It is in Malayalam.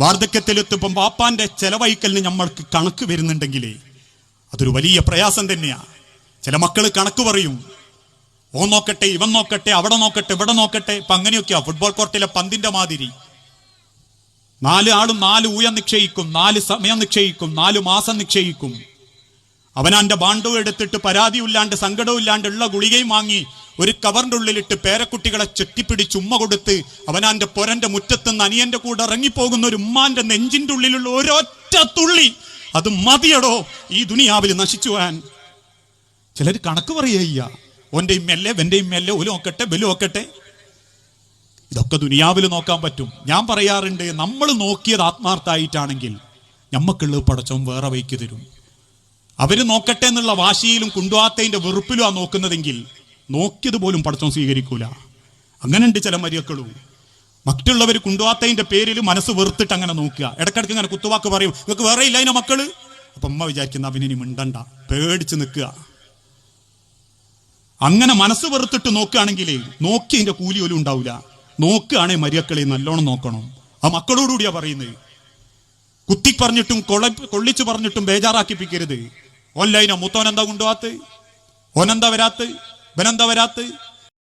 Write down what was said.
വാർദ്ധക്യത്തിലെത്തുമ്പം പാപ്പാന്റെ ചെലവഴിക്കലിന് നമ്മൾക്ക് കണക്ക് വരുന്നുണ്ടെങ്കിലേ അതൊരു വലിയ പ്രയാസം തന്നെയാണ് ചില മക്കൾ കണക്ക് പറയും ഓ നോക്കട്ടെ ഇവൻ നോക്കട്ടെ അവിടെ നോക്കട്ടെ ഇവിടെ നോക്കട്ടെ. ഇപ്പൊ അങ്ങനെയൊക്കെയാ ഫുട്ബോൾ കോർട്ടിലെ പന്തിന്റെ മാതിരി. നാല് ആളും നാല് ഊയം നിക്ഷയിക്കും നാല് സമയം നിക്ഷയിക്കും നാല് മാസം നിക്ഷയിക്കും അവനാന്റെ ബാണ്ടു എടുത്തിട്ട് പരാതിയില്ലാണ്ട് സങ്കടവും ഇല്ലാണ്ട് ഉള്ള ഗുളികയും വാങ്ങി ഒരു കവറിന്റെ ഉള്ളിലിട്ട് പേരക്കുട്ടികളെ ചുറ്റിപ്പിടിച്ച് ഉമ്മ കൊടുത്ത് അവനാന്റെ പൊരന്റെ മുറ്റത്തുനിന്ന് അനിയന്റെ കൂടെ ഇറങ്ങിപ്പോകുന്ന ഒരു ഉമ്മാന്റെ നെഞ്ചിന്റെ ഉള്ളിലുള്ള ഒരൊറ്റ തുള്ളി. അത് മതിയടോ ഈ ദുനിയാവിൽ നശിച്ചു പോകാൻ. ചിലർ കണക്ക് പറയുക ഒന്റെയും മെല്ലെ വെന്റെയും മെല്ലെ ഒലു നോക്കട്ടെ ബലു നോക്കട്ടെ. ഇതൊക്കെ ദുനിയാവിൽ നോക്കാൻ പറ്റും. ഞാൻ പറയാറുണ്ട് നമ്മൾ നോക്കിയത് ആത്മാർത്ഥമായിട്ടാണെങ്കിൽ ഞമ്മക്കുള്ളത് പടച്ചവും വേറെ വയ്ക്ക് തരും. അവർ നോക്കട്ടെ എന്നുള്ള വാശിയിലും കുണ്ടുവാത്തതിന്റെ വെറുപ്പിലും ആ നോക്കുന്നതെങ്കിൽ നോക്കിയത് പോലും പടച്ചോൻ സ്വീകരിക്കൂല. അങ്ങനെയുണ്ട് ചില മരിയക്കളും മറ്റുള്ളവർ കൊണ്ടുപോകാത്തതിന്റെ പേരിൽ മനസ്സ് വെറുത്തിട്ട് അങ്ങനെ നോക്കുക. ഇടക്കിടക്ക് ഇങ്ങനെ കുത്തുവാക്ക് പറയും. നിങ്ങൾക്ക് വേറെ ഇല്ല അതിന്റെ മക്കൾ? അപ്പം അമ്മ വിചാരിക്കുന്ന അവനിനി മിണ്ടണ്ട. പേടിച്ച് നിൽക്കുക. അങ്ങനെ മനസ്സ് വെറുത്തിട്ട് നോക്കുകയാണെങ്കിൽ നോക്കി അതിന്റെ കൂലി പോലും ഉണ്ടാവില്ല നോക്കുകയാണെങ്കിൽ മരിയക്കളെ നല്ലോണം നോക്കണം. ആ മക്കളോടുകൂടിയാ പറയുന്നത്. കുത്തി പറഞ്ഞിട്ടും കൊള കൊള്ളിച്ചു പറഞ്ഞിട്ടും ബേജാറാക്കിപ്പിക്കരുത്. ഓൺലൈനോ മുത്തോനെന്താ കൊണ്ടുപോകാത്ത ഓനെന്താ വരാത്ത് ഇവനെന്താ വരാത്ത്